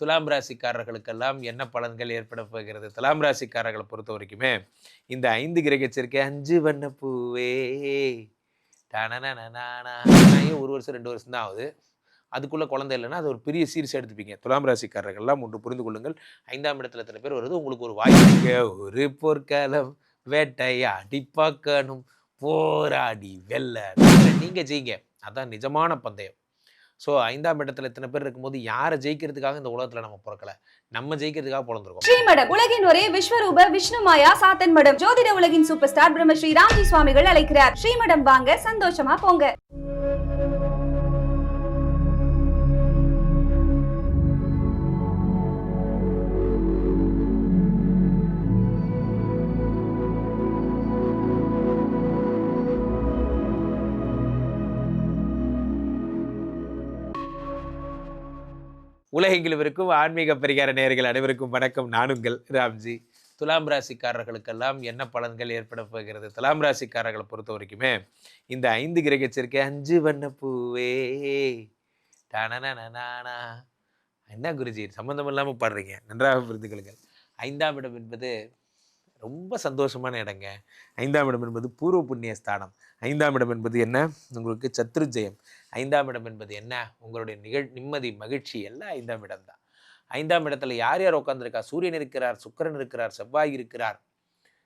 துலாம் ராசிக்காரர்களுக்கெல்லாம் என்ன பலன்கள் ஏற்பட போகிறது? துலாம் ராசிக்காரர்களை பொறுத்த வரைக்குமே இந்த ஐந்து கிரக அஞ்சு வண்ண பூவே ஒரு வருஷம் ரெண்டு வருஷம் தான் ஆகுது அதுக்குள்ளே குழந்தை இல்லைன்னா அது ஒரு பெரிய சீரியஸ் எடுத்துப்பீங்க துலாம் ராசிக்காரர்கள்லாம் ஒன்று புரிந்து கொள்ளுங்கள் ஐந்தாம் இடத்துல எத்தனை பேர் வருது உங்களுக்கு ஒரு வாய்ப்பு ஒரு பொற்காலம் வேட்டையாடி அடிப்பாக்கணும் போராடி வெல்ல நீங்கள் ஜெயிங்க அதான் நிஜமான பந்தயம் ஸோ ஐந்தாம் இடத்துல இத்தனை பேர் இருக்கும்போது யாரை ஜெயிக்கிறதுக்காக இந்த உலகத்துல நம்ம பிறக்கல? நம்ம ஜெயிக்கிறதுக்காக பிறந்திருக்கோம். ஸ்ரீமடம் உலகின் ஒரே விஸ்வரூப விஷ்ணு மாயா சாத்தன் மடம் ஜோதிட உலகின் சூப்பர் ஸ்டார் பிரம்மஸ்ரீ ராம்ஜி சுவாமிகள் அழைக்கிறார். ஸ்ரீமடம் வாங்க சந்தோஷமா போங்க. உலகெங்கிலும் இருக்கும் ஆன்மீக பரிகார நேர்கள் அனைவருக்கும் வணக்கம். நானுங்கள் ராம்ஜி. துலாம் ராசிக்காரர்களுக்கெல்லாம் என்ன பலன்கள் ஏற்பட போகிறது? துலாம் ராசிக்காரர்களை பொறுத்த வரைக்குமே இந்த ஐந்து கிரக அஞ்சு வண்ண பூவே டனனனனானா. என்ன குருஜி? சம்மந்தம் இல்லாமல் பாடுறீங்க. நன்றாக புரிந்து கொள்ளுங்கள். ஐந்தாம் இடம் என்பது ரொம்ப சந்தோஷமான இடங்க. ஐந்தாம் இடம் என்பது பூர்வ புண்ணிய ஸ்தானம். ஐந்தாம் இடம் என்பது என்ன? உங்களுக்கு சத்ரு ஜெயம். ஐந்தாம் இடம் என்பது என்ன? உங்களுடைய நிகழ் நிம்மதி மகிழ்ச்சி எல்லாம் ஐந்தாம் இடம் தான். ஐந்தாம் இடத்துல யார் யார் உட்காந்துருக்கா சூரியன் இருக்கிறார் சுக்கிரன் இருக்கிறார் செவ்வாய் இருக்கிறார்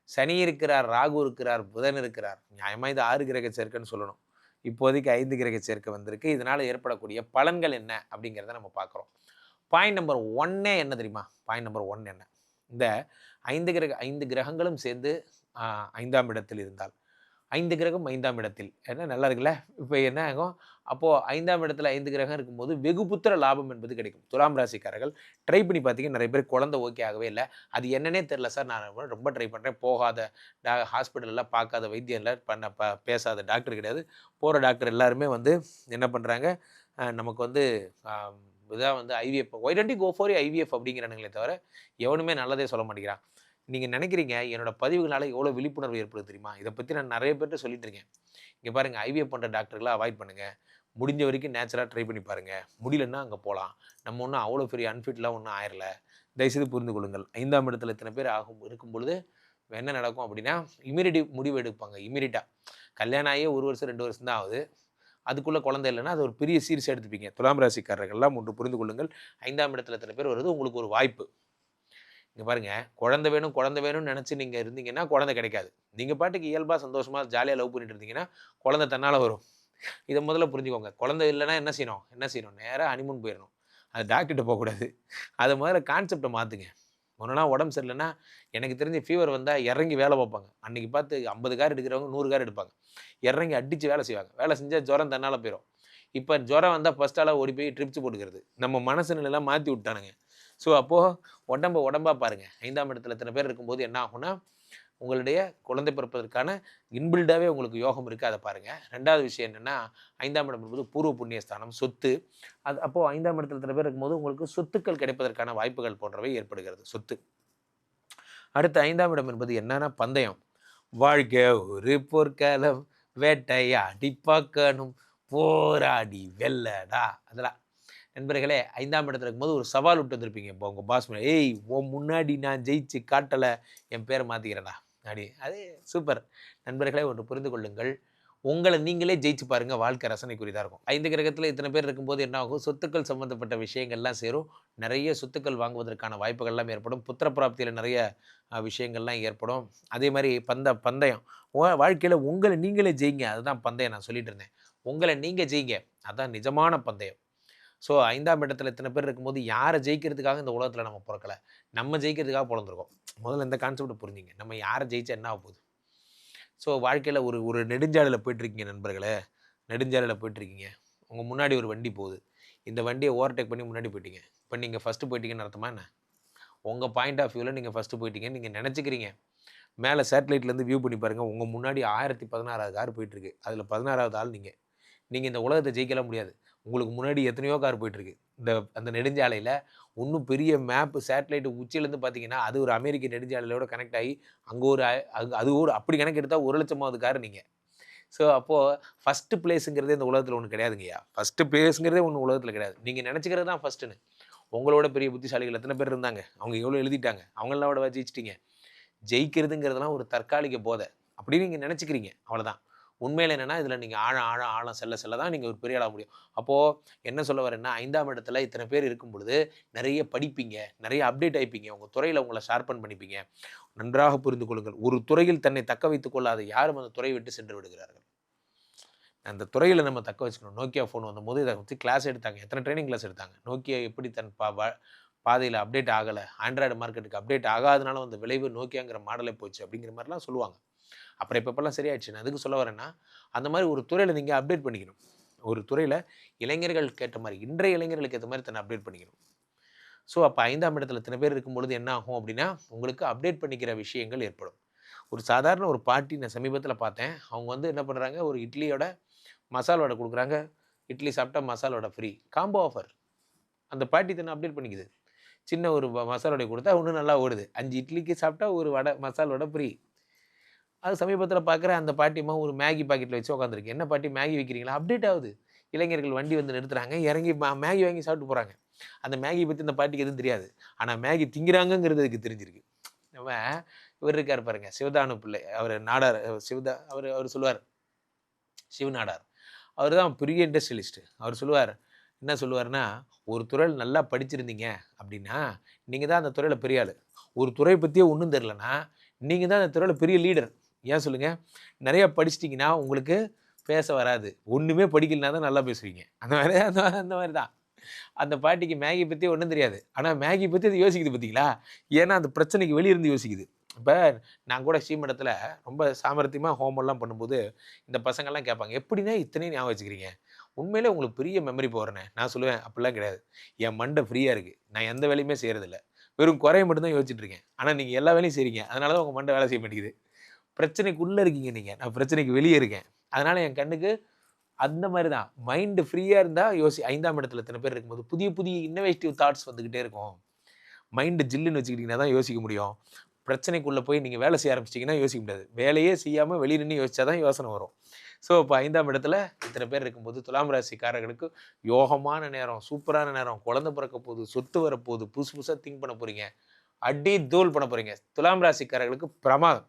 சனி இருக்கிறார் ராகு இருக்கிறார் புதன் இருக்கிறார். நியாயமாக இது ஆறு கிரக சேர்க்கைன்னு சொல்லணும். இப்போதைக்கு ஐந்து கிரக சேர்க்கை வந்திருக்கு. இதனால் ஏற்படக்கூடிய பலன்கள் என்ன? அப்படிங்கிறத நம்ம பார்க்குறோம். பாயிண்ட் நம்பர் ஒன்னே என்ன தெரியுமா? பாயிண்ட் நம்பர் ஒன் என்ன? இந்த ஐந்து கிரக ஐந்து கிரகங்களும் சேர்ந்து ஐந்தாம் இடத்தில் இருந்தால். ஐந்து கிரகம் ஐந்தாம் இடத்தில். என்ன நல்லா இருக்குல்ல? இப்போ என்ன ஆகும்? அப்போது ஐந்தாம் இடத்துல ஐந்து கிரகம் இருக்கும்போது வெகு புத்திர லாபம் என்பது கிடைக்கும். துலாம் ராசிக்காரர்கள் ட்ரை பண்ணி பார்த்தீங்கன்னா நிறைய பேர் குழந்தை ஓகே ஆகவே இல்லை. அது என்னன்னே தெரில சார். நான் ரொம்ப ட்ரை பண்ணுறேன் போகாத டா ஹாஸ்பிட்டலில் பார்க்காத வைத்தியம் இல்லை பண்ண ப பேசாத டாக்டர் கிடையாது. போகிற டாக்டர் எல்லாருமே வந்து என்ன பண்ணுறாங்க நமக்கு வந்து இதுதான் வந்து IVF why didn't go for IVF அப்படிங்கிறானுங்களே தவிர எவனுமே நல்லதே சொல்ல மாட்டேங்கிறான். நீங்கள் நினைக்கிறீங்க என்னோடய பதிவுகளால் எவ்வளோ விழிப்புணர்வு ஏற்படுது தெரியுமா? இதை பற்றி நான் நிறைய பேர்கிட்ட சொல்லிட்டு இருக்கேன் இங்கே பாருங்கள் ஐவிஎஃப் பண்ணுற டாக்டர்களை அவாய்ட் பண்ணுங்கள் முடிஞ்ச வரைக்கும் நேச்சுரலாக ட்ரை பண்ணி பாருங்கள் முடியலன்னா அங்கே போகலாம் நம்ம ஒன்றும் அவ்வளோ பெரிய அன்ஃபிட்லாம் ஒன்றும் ஆயிரல. தயவுசெய்து புரிந்து கொள்ளுங்கள். ஐந்தாம் இடத்துல இத்தனை பேர் ஆகும் இருக்கும் பொழுது என்ன நடக்கும் அப்படின்னா இமீடியட் முடிவு எடுப்பாங்க இமீடியட்டாக கல்யாணம் ஆகியே ஒரு வருஷம் ரெண்டு வருஷம் தான் ஆகுது. அதுக்குள்ளே குழந்தை இல்லைன்னா அது ஒரு பெரிய சீரிஸ் எடுத்துப்பீங்க துலாம் ராசிக்காரர்கள்லாம் ஒன்று புரிந்து கொள்ளுங்கள். ஐந்தாம் இடத்துல எத்தனை பேர் வருது? உங்களுக்கு ஒரு வாய்ப்பு. இங்கே பாருங்கள் குழந்தை வேணும் குழந்தை வேணும்னு நினச்சி நீங்கள் இருந்தீங்கன்னா குழந்தை கிடைக்காது. நீங்கள் பாட்டுக்கு இயல்பாக சந்தோஷமாக ஜாலியாக லவ் பண்ணிட்டு இருந்தீங்கன்னா குழந்தை தன்னால் வரும். இதை முதல்ல புரிஞ்சுக்கோங்க. குழந்தை இல்லைன்னா என்ன செய்யணும்? என்ன செய்யணும்? நேராக ஹனிமூன் போயிடணும். அது டாக்டர்கிட்ட போகக்கூடாது. அதை முதல்ல கான்செப்டை மாற்றுங்க ஒன்றுனா உடம்பு சரியில்லைன்னா எனக்கு தெரிஞ்ச ஃபீவர் வந்தால் இறங்கி வேலை பார்ப்பாங்க. அன்றைக்கி பார்த்து ஐம்பது கார் எடுக்கிறவங்க நூறு கார் எடுப்பாங்க. இறங்கி அடித்து வேலை செய்வாங்க. வேலை செஞ்சால் ஜுரம் தன்னால் போயிடும் இப்போ ஜுரம் வந்தால் ஃபஸ்ட்டால் ஓடி போய் ட்ரிப்ஸ் போட்டுக்கிறது. நம்ம மனசு நிலையெல்லாம் மாற்றி விட்டானுங்க. ஸோ அப்போது உடம்ப உடம்பா பாருங்கள் ஐந்தாம் இடத்துல இத்தனை பேர் இருக்கும்போது என்ன ஆகும்னா உங்களுடைய குழந்தை பிறப்பதற்கான இன்பில்டாகவே உங்களுக்கு யோகம் இருக்குது அதை பாருங்கள் ரெண்டாவது விஷயம் என்னென்னா ஐந்தாம் இடம் என்பது பூர்வ புண்ணியஸ்தானம் சொத்து. அது அப்போது ஐந்தாம் இடத்துல இத்தனை பேர் இருக்கும்போது உங்களுக்கு சொத்துக்கள் கிடைப்பதற்கான வாய்ப்புகள் போன்றவை ஏற்படுகிறது. சொத்து. அடுத்து ஐந்தாம் இடம் என்பது என்னன்னா பந்தயம். வாழ்க்கை ஒரு பொற்காலம் வேட்டையாடி பார்க்கணும். போராடி வெல்லடா. அதெல்லாம். நண்பர்களே ஐந்தாம் இடத்துல இருக்கும்போது ஒரு சவால் விட்டு வந்திருப்பீங்க. இப்போ உங்கள் பாஸ் ஏய் உன் முன்னாடி நான் ஜெயிச்சு காட்டலை. என் பேரை மாற்றிக்கிறேன்டா அப்படி அது சூப்பர் நண்பர்களே ஒன்று புரிந்து கொள்ளுங்கள். உங்களை நீங்களே ஜெயிச்சு பாருங்கள் வாழ்க்கை ரசனைக்குரியதாக இருக்கும். ஐந்து கிரகத்தில் இத்தனை பேர் இருக்கும்போது என்ன ஆகும்? சொத்துக்கள் சம்பந்தப்பட்ட விஷயங்கள்லாம் சேரும். நிறைய சொத்துக்கள் வாங்குவதற்கான வாய்ப்புகள்லாம் ஏற்படும். புத்திர பிராப்தியில் நிறைய விஷயங்கள்லாம் ஏற்படும். அதே மாதிரி பந்த பந்தயம். வாழ்க்கையில் உங்களை நீங்களே ஜெயிங்க. அதுதான் பந்தயம் நான் சொல்லிட்டு இருந்தேன். உங்களை நீங்கள் ஜெயிங்க. அதுதான் நிஜமான பந்தயம். ஸோ ஐந்தாம் இடத்துல இத்தனை பேர் இருக்கும்போது யாரை ஜெயிக்கிறதுக்காக இந்த உலகத்தில் நம்ம பிறக்கல? நம்ம ஜெயிக்கிறதுக்காக பிறந்திருக்கோம். முதல்ல இந்த கான்செப்டை புரிஞ்சுங்க. நம்ம யாரை ஜெயிச்சா என்ன ஆக போகுது ஸோ வாழ்க்கையில் ஒரு ஒரு நெடுஞ்சாலையில் போயிட்டுருக்கீங்க நண்பர்களே. நெடுஞ்சாலையில் போயிட்டுருக்கீங்க. உங்கள் முன்னாடி ஒரு வண்டி போகுது. இந்த வண்டியை ஓவர்டேக் பண்ணி முன்னாடி போயிட்டீங்க. இப்போ நீங்கள் ஃபஸ்ட்டு போயிட்டீங்கன்னு அர்த்தமா என்ன? உங்கள் பாயிண்ட் ஆஃப் வியூவில் நீங்கள் ஃபஸ்ட்டு போயிட்டீங்கன்னு நீங்கள் நினச்சிக்கிறீங்க. மேலே சேட்டலைட்லேருந்து வியூ பண்ணி பாருங்கள் உங்கள் முன்னாடி ஆயிரத்தி பதினாறாவது கார் போயிட்டுருக்கு. அதில் பதினாறாவது ஆள் நீங்கள் நீங்கள் இந்த உலகத்தை ஜெயிக்கலாம் முடியாது. உங்களுக்கு முன்னாடி எத்தனையோ கார் போயிட்டுருக்கு. இந்த அந்த நெடுஞ்சாலையில் இன்னும் பெரிய மேப்பு சேட்டலைட் உச்சியிலேருந்து பார்த்தீங்கன்னா அது ஒரு அமெரிக்க நெடுஞ்சாலையோட கனெக்ட் ஆகி அங்கே ஒரு அங்கே அது ஒரு அப்படி கணக்கு எடுத்தால் ஒரு லட்சமாவது கார் நீங்கள் ஸோ அப்போது ஃபஸ்ட்டு பிளேஸுங்கிறதே இந்த உலகத்தில் ஒன்று கிடையாதுங்கய்யா ஃபஸ்ட்டு பிளேஸுங்கிறதே ஒன்று உலகத்தில் கிடையாது. நீங்கள் நினச்சிக்கிறது தான் ஃபஸ்ட்டுன்னு உங்களோட பெரிய புத்திசாலிகள் எத்தனை பேர் இருந்தாங்க? அவங்க எவ்வளோ எழுதிட்டாங்க? அவங்களெல்லாம் விட ஜெயிச்சிட்டீங்க. ஜெயிக்கிறதுங்கிறதுலாம் ஒரு தற்காலிக போதை. அப்படின்னு நீங்கள் நினச்சிக்கிறீங்க. அவ்வளோதான் உண்மையில் என்னென்னா இதில் நீங்கள் ஆழம் ஆழம் ஆழம் செல்ல செல்ல தான் நீங்கள் ஒரு பெரிய ஆளாக முடியும். அப்போது என்ன சொல்ல வரேன்னா ஐந்தாம் இடத்துல இத்தனை பேர் இருக்கும் பொழுது நிறைய படிப்பீங்க நிறைய அப்டேட் ஆயிப்பீங்க உங்கள் துறையில் உங்களை ஷார்பன் பண்ணிப்பீங்க. நன்றாக புரிந்து கொள்ளுங்கள். ஒரு துறையில் தன்னை தக்க வைத்துக் கொள்ளாத யாரும் அந்த துறையை விட்டு சென்று விடுகிறார்கள். அந்த துறையில் நம்ம தக்க வச்சுக்கணும். நோக்கியா ஃபோன் வந்தபோது இதை பற்றி கிளாஸ் எடுத்தாங்க. எத்தனை ட்ரைனிங் கிளாஸ் எடுத்தாங்க? நோக்கியா எப்படி தன் பா பாதையில் அப்டேட் ஆகலை? ஆண்ட்ராய்டு மார்க்கெட்டுக்கு அப்டேட் ஆகாதனால வந்த விளைவு நோக்கியாங்கிற மாடலே போச்சு அப்படிங்கிற மாதிரிலாம் சொல்லுவாங்க. அப்புறம் இப்பப்பெல்லாம் சரியாயிடுச்சு. நான் அதுக்கு சொல்ல வரேன்னா அந்த மாதிரி ஒரு துறையில் நீங்கள் அப்டேட் பண்ணிக்கணும். ஒரு துறையில் இளைஞர்களுக்கு ஏற்ற மாதிரி இன்றைய இளைஞர்களுக்கு ஏற்ற மாதிரி தன்னை அப்டேட் பண்ணிக்கணும். ஸோ அப்போ ஐந்தாம் இடத்துல இத்தனை பேர் இருக்கும் பொழுது என்ன ஆகும் அப்படின்னா உங்களுக்கு அப்டேட் பண்ணிக்கிற விஷயங்கள் ஏற்படும். ஒரு சாதாரண ஒரு பாட்டி நான் சமீபத்தில் பார்த்தேன். அவங்க வந்து என்ன பண்ணுறாங்க ஒரு இட்லியோட மசால் வடை கொடுக்குறாங்க. இட்லி சாப்பிட்டா மசால் வடை ஃப்ரீ காம்போ ஆஃபர் அந்த பாட்டி தன்னை அப்டேட் பண்ணிக்குது. சின்ன ஒரு வ- மசால் வடை கொடுத்தா இன்னும் நல்லா ஓடுது. அஞ்சு இட்லிக்கு சாப்பிட்டா ஒரு வடை மசால் வடை ஃப்ரீ அது சமீபத்தில் பார்க்குற அந்த பாட்டிமா ஒரு மேகி பாக்கெட்டில் வச்சு உட்காந்துருக்கு என்ன பாட்டி மேகி வைக்கிறீங்களா? அப்டேட் ஆகுது. இளைஞர்கள் வண்டி வந்து நிறுத்துறாங்க. இறங்கி மா- மேகி வாங்கி சாப்பிட்டு போகிறாங்க அந்த மேகி பற்றி இந்த பாட்டிக்கு எதுவும் தெரியாது. ஆனால் மேகி திங்கிறாங்கங்கிறது அதுக்கு தெரிஞ்சிருக்கு. நம்ம இவர் இருக்கார் பாருங்க சிவதானு பிள்ளை. அவர் நாடார் சிவதா அவர் அவர் சொல்லுவார். சிவநாடார். அவர் தான் பெரிய இண்டஸ்ட்ரியலிஸ்ட்டு அவர் சொல்லுவார் என்ன சொல்லுவார்னா ஒரு துறையில் நல்லா படிச்சிருந்தீங்க அப்படின்னா நீங்கள் தான் அந்த துறையில் பெரிய ஆள். ஒரு துறையை பற்றியே ஒன்றும் தெரிலனா நீங்கள் தான் அந்த துறையில் பெரிய லீடர் ஏன் சொல்லுங்கள் நிறையா படிச்சிட்டிங்கன்னா உங்களுக்கு பேச வராது. ஒன்றுமே படிக்கலனா தான் நல்லா பேசுவீங்க. அந்த மாதிரி அந்த அந்த மாதிரி தான். அந்த பாட்டிக்கு மேகி பற்றி ஒன்றும் தெரியாது. ஆனால் மேகி பற்றி அது யோசிக்குது பார்த்தீங்களா ஏன்னா அந்த பிரச்சனைக்கு வெளியிருந்து யோசிக்குது. இப்போ நான் கூட ஸ்ரீமடத்தில் ரொம்ப சாமர்த்தியமாக ஹோம்ஒர்க்லாம் பண்ணும்போது இந்த பசங்கள்லாம் கேட்பாங்க எப்படின்னா இத்தனையும் ஞாபகம் வச்சுக்கிறீங்க? உண்மையிலே உங்களுக்கு பெரிய மெமரி போகிறேனே நான் சொல்லுவேன் அப்படிலாம் கிடையாது. என் மண்டை ஃப்ரீயாக இருக்குது நான் எந்த வேலையுமே செய்கிறதில்ல வெறும் குறைய மட்டும்தான் யோசிச்சுட்டு இருக்கேன். ஆனால் நீங்கள் எல்லா வேலையும் செய்கிறீங்க அதனால தான் உங்கள் மண்டை வேலை செய்ய மாட்டேங்குது. பிரச்சனைக்குள்ளே இருக்கீங்க நீங்கள் நான் பிரச்சனைக்கு வெளியே இருக்கேன். அதனால் என் கண்ணுக்கு அந்த மாதிரி தான் மைண்டு ஃப்ரீயாக இருந்தால் யோசி ஐந்தாம் இடத்துல இத்தனை பேர் இருக்கும்போது புதிய புதிய இன்னோவேட்டிவ் தாட்ஸ் வந்துக்கிட்டே இருக்கும். மைண்டு ஜில்லுன்னு வச்சுக்கிட்டிங்கன்னா தான் யோசிக்க முடியும். பிரச்சனைக்குள்ளே போய் நீங்கள் வேலை செய்ய ஆரம்பிச்சிட்டிங்கன்னா யோசிக்க முடியாது. வேலையே செய்யாமல் வெளியே நின்று யோசிச்சா தான் யோசனை வரும். ஸோ இப்போ ஐந்தாம் இடத்துல இத்தனை பேர் இருக்கும்போது துலாம் ராசிக்காரர்களுக்கு யோகமான நேரம் சூப்பரான நேரம். குழந்தை பிறக்க போகுது சொத்து வரப்போகுது புதுசு புதுசாக திங்க் பண்ண போகிறீங்க அடி தூள் பண்ண போகிறீங்க துலாம் ராசிக்காரர்களுக்கு பிரமாதம்.